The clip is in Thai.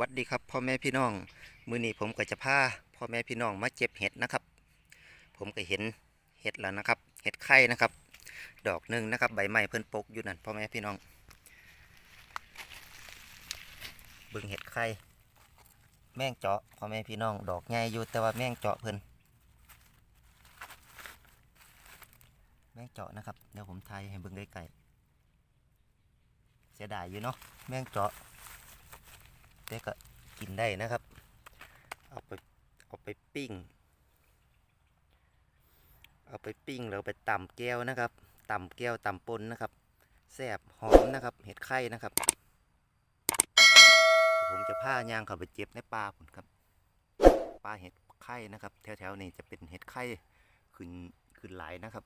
วัดดีครับพ่อแม่พี่น้อง มือนี้ผมก็จะพาพ่อแม่พี่น้องมาเจ็บเห็ดนะครับ ผมก็เห็นเห็ดแล้วนะครับ เห็ดไข่นะครับ ดอกหนึ่งนะครับ ใบไม้เพิ่นปกอยู่นั่นพ่อแม่พี่น้องบิ่งเห็ดไข่แมงเจาะพ่อแม่พี่น้อง ดอกใหญ่อยู่แต่ว่าแมงเจาะเพิ่นแมงเจาะนะครับเดี๋ยวผมทายให้เบิ่งใกล้ๆ สียดายอยู่เนาะแมงเจาะแต่ก็กินได้นะครับ เอาไปเอาไปปิ้ง เอาไปปิ้งแล้วไปตำแก้วนะครับตำแก้วตำปนนะครับแซ่บหอมนะครับ เห็ดไข่นะครับ ผมจะพายางเข้าไปเจ็บในปลาผมครับปลาเห็ดไข่นะครับ แถวๆนี้จะเป็นเห็ดไข่ขึ้นขึ้นหลายนะครับ